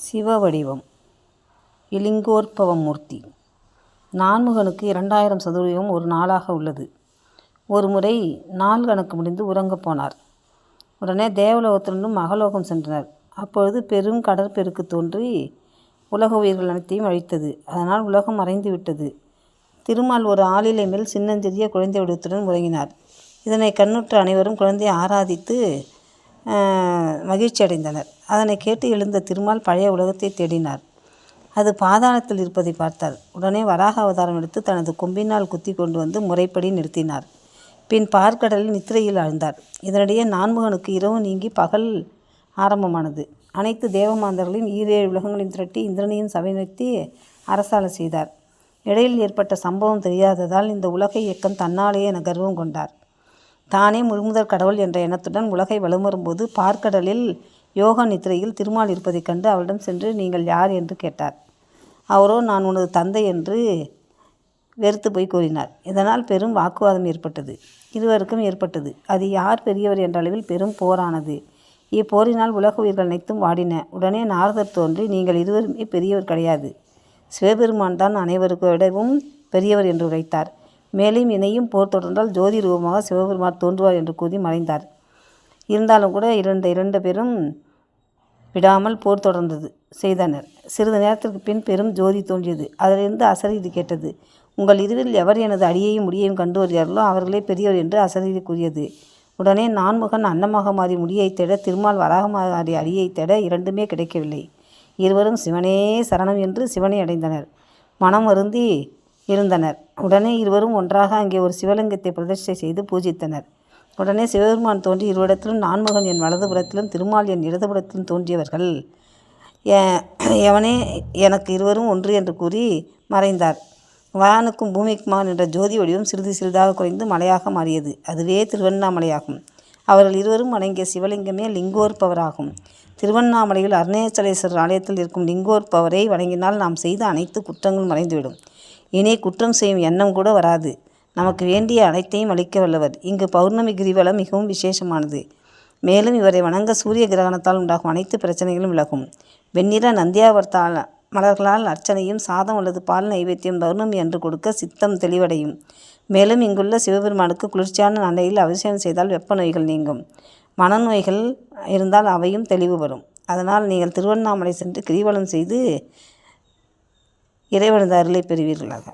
சிவவடிவம் இலிங்கோற்பவமூர்த்தி. நான்முகனுக்கு இரண்டாயிரம் சதுரயுகம் ஒரு நாளாக உள்ளது. ஒரு முறை நாள் கணக்கு முடிந்து உறங்கப் போனார். உடனே தேவலோகத்திலிருந்தும் மகலோகம் சென்றனர். அப்பொழுது பெரும் கடற்பெருக்கு தோன்றி உலக உயிர்கள் அனைத்தையும் அழித்தது. அதனால் உலகம் மறைந்து விட்டது. திருமால் ஒரு ஆளிலை மேல் சின்னஞ்சிறிய குழந்தை வடிவத்துடன் உறங்கினார். இதனை கண்ணுற்ற அனைவரும் குழந்தையை ஆராதித்து மகிழ்ச்சி அடைந்தனர் அதனை கேட்டு எழுந்த திருமால் பழைய உலகத்தை தேடினார். அது பாதாளத்தில் இருப்பதை பார்த்தார். உடனே வராக அவதாரம் எடுத்து தனது கொம்பினால் குத்தி கொண்டு வந்து முறைப்படி நிறுத்தினார். பின் பார்க்கடலில் நித்திரையில் ஆழ்ந்தார். இதனிடையே நான்முகனுக்கு இரவு நீங்கி பகல் ஆரம்பமானது. அனைத்து தேவமாந்தர்களையும் ஈரேழு உலகங்களையும் திரட்டி இந்திரனையும் சபை நிறுத்தி அரசாள செய்தார். இடையில் ஏற்பட்ட சம்பவம் தெரியாததால் இந்த உலக இயக்கம் தன்னாலேயே என கர்வம் கொண்டார். தானே முழுமுதற் கடவுள் என்ற எண்ணத்துடன் உலகை வலுமரும்போது பார்க்கடலில் யோக நித்திரையில் திருமால் இருப்பதைக் கண்டு அவரிடம் சென்று நீங்கள் யார்? என்று கேட்டார். அவரோ நான் உனது தந்தை என்று வெறுத்து போய் கூறினார். இதனால் பெரும் வாக்குவாதம் ஏற்பட்டது. இருவருக்கும் ஏற்பட்டது. அது யார் பெரியவர் என்ற அளவில் பெரும் போரானது. இப்போரினால் உலக உயிர்கள் அனைத்தும் வாடின. உடனே நாரதர் தோன்றி நீங்கள் இருவருமே பெரியவர் கிடையாது. சிவபெருமான் தான் அனைவருக்கு விடவும் பெரியவர் என்று உரைத்தார். மேலும் இணையும் போர் தொடர்ந்தால் ஜோதி ரூபமாக சிவபெருமான் தோன்றுவார் என்று கூறி மறைந்தார். இருந்தாலும் கூட இரண்டு இரண்டு பேரும் விடாமல் போர் தொடர்ந்தது செய்தனர். சிறிது நேரத்திற்கு பின் பெரும் ஜோதி தோன்றியது. அதிலிருந்து அசரீதி கேட்டது உங்கள் இருவரில் எவர் எனது அடியையும் முடியையும் கண்டு வருகிறார்களோ அவர்களே பெரியவர் என்று அசரீதி கூறியது. உடனே நான்முகன் அன்னமாக மாறி முடியை தேட திருமால் வராக மாறி அடியை தேட இரண்டுமே கிடைக்கவில்லை. இருவரும் சிவனே சரணம் என்று சிவனை அடைந்தனர். மனம் வருந்தி இருந்தனர். உடனே இருவரும் ஒன்றாக அங்கே ஒரு சிவலிங்கத்தை பிரதிஷ்டை செய்து பூஜித்தனர். உடனே சிவபெருமான் தோன்றி இருவரிடத்திலும் நான்முகன் என் வலதுபுறத்திலும் திருமால் என் இடதுபுறத்திலும் தோன்றியவர்கள். எவனே எனக்கு இருவரும் ஒன்று என்று கூறி மறைந்தார். வானுக்கும் பூமிக்குமான் என்ற ஜோதி வடிவம் சிறிது சிறிதாக குறைந்து மலையாக மாறியது. அதுவே திருவண்ணாமலையாகும். அவர்கள் இருவரும் வணங்கிய சிவலிங்கமே லிங்கோற்பவராகும். திருவண்ணாமலையில் அருணேச்சலேஸ்வரர் ஆலயத்தில் இருக்கும் லிங்கோற்பவரை வணங்கினால் நாம் செய்த அனைத்து குற்றங்களும் மறைந்துவிடும். இனி குற்றம் செய்யும் எண்ணம் கூட வராது. நமக்கு வேண்டிய அனைத்தையும் அளிக்க வல்லவர். இங்கு பௌர்ணமி கிரிவலம் மிகவும் விசேஷமானது. மேலும் இவரை வணங்க சூரிய கிரகணத்தால் உண்டாகும் அனைத்து பிரச்சனைகளும் விலகும். வெண்ணிற நந்தியாவர்த்தால் மலர்களால் அர்ச்சனையும் சாதம் அல்லது பால் நைவேத்தியம் பௌர்ணமி அன்று கொடுக்க சித்தம் தெளிவடையும். மேலும் இங்குள்ள சிவபெருமானுக்கு குளிர்ச்சியான நடையில் அபிஷேகம் செய்தால் வெப்ப நோய்கள் நீங்கும். மனநோய்கள் இருந்தால் அவையும் தெளிவு வரும். அதனால் நீங்கள் திருவண்ணாமலை சென்று கிரிவலம் செய்து இறைவனது அருளை பெறுவீர்களாக.